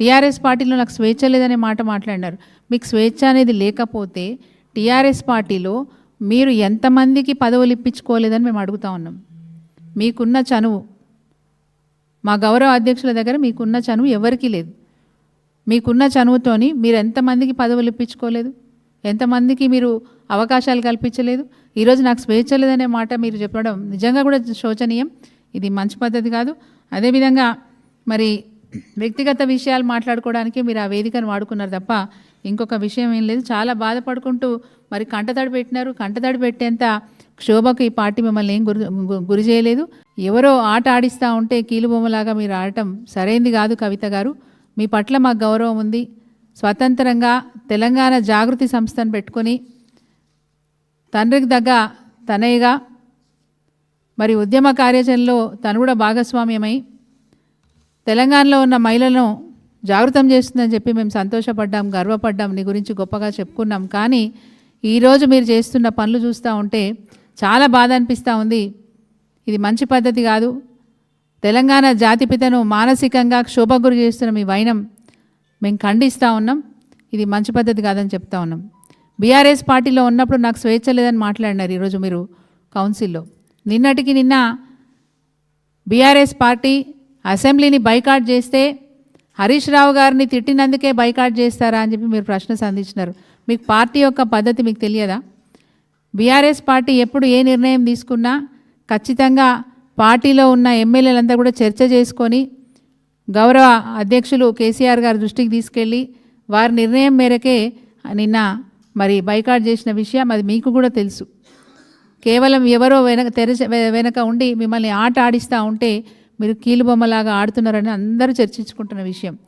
TRS పార్టీలో నాకు స్వేచ్ఛ లేదనే మాట మాట్లాడినారు. మీకు స్వేచ్ఛ అనేది లేకపోతే టీఆర్ఎస్ పార్టీలో మీరు ఎంతమందికి పదవులు ఇప్పించుకోలేదని మేము అడుగుతా ఉన్నాం. మీకున్న చనువు మా గౌరవ అధ్యక్షుల దగ్గర మీకున్న చనువు ఎవరికీ లేదు. మీకున్న చనువుతోని మీరు ఎంతమందికి పదవులు ఇప్పించుకోలేదు? ఎంతమందికి మీరు అవకాశాలు కల్పించలేదు? ఈరోజు నాకు స్వేచ్ఛ లేదనే మాట మీరు చెప్పడం నిజంగా కూడా శోచనీయం. ఇది మంచి పద్ధతి కాదు. అదేవిధంగా మరి వ్యక్తిగత విషయాలు మాట్లాడుకోవడానికి మీరు ఆ వేదికను వాడుకున్నారు తప్ప ఇంకొక విషయం ఏం లేదు. చాలా బాధపడుకుంటూ మరి కంటతడి పెట్టినారు. కంటతడి పెట్టేంత క్షోభకు ఈ పార్టీ మిమ్మల్ని ఏం గురి గురి చేయలేదు. ఎవరో ఆట ఆడిస్తూ ఉంటే కీలుబొమ్మలాగా మీరు ఆడటం సరైంది కాదు కవిత గారు. మీ పట్ల మాకు గౌరవం ఉంది. స్వతంత్రంగా తెలంగాణ జాగృతి సంస్థను పెట్టుకొని తండ్రికి దగ్గ తనయ్యగా మరి ఉద్యమ కార్యాచరణలో తను కూడా భాగస్వామ్యమై తెలంగాణలో ఉన్న మహిళలను జాగృతం చేస్తుందని చెప్పి మేము సంతోషపడ్డాం గర్వపడ్డాం నీ గురించి గొప్పగా చెప్పుకున్నాం. కానీ ఈరోజు మీరు చేస్తున్న పనులు చూస్తూ ఉంటే చాలా బాధ అనిపిస్తూ ఉంది. ఇది మంచి పద్ధతి కాదు. తెలంగాణ జాతిపితను మానసికంగా క్షోభ గురి చేస్తున్న మీ వైనం మేము ఖండిస్తూ ఉన్నాం. ఇది మంచి పద్ధతి కాదని చెప్తా ఉన్నాం. బీఆర్ఎస్ పార్టీలో ఉన్నప్పుడు నాకు స్వేచ్ఛ లేదని మాట్లాడినారు ఈరోజు మీరు కౌన్సిల్లో. నిన్నటికి నిన్న బీఆర్ఎస్ పార్టీ అసెంబ్లీని బైకాట్ చేస్తే హరీష్ రావు గారిని తిట్టినందుకే బైకాట్ చేస్తారా అని చెప్పి మీరు ప్రశ్న సంధించినారు. మీకు పార్టీ యొక్క పద్ధతి మీకు తెలియదా? బీఆర్ఎస్ పార్టీ ఎప్పుడు ఏ నిర్ణయం తీసుకున్నా ఖచ్చితంగా పార్టీలో ఉన్న ఎమ్మెల్యేలంతా కూడా చర్చ చేసుకొని గౌరవ అధ్యక్షులు కేసీఆర్ గారి దృష్టికి తీసుకెళ్ళి వారి నిర్ణయం మేరకే నిన్న మరి బైకాట్ చేసిన విషయం అది మీకు కూడా తెలుసు. కేవలం ఎవరో వెనక తెరచ వెనక ఉండి మిమ్మల్ని ఆట ఆడిస్తూ ఉంటే మీరు కీలుబొమ్మలాగా ఆడుతున్నారని అందరూ చర్చించుకుంటున్న విషయం.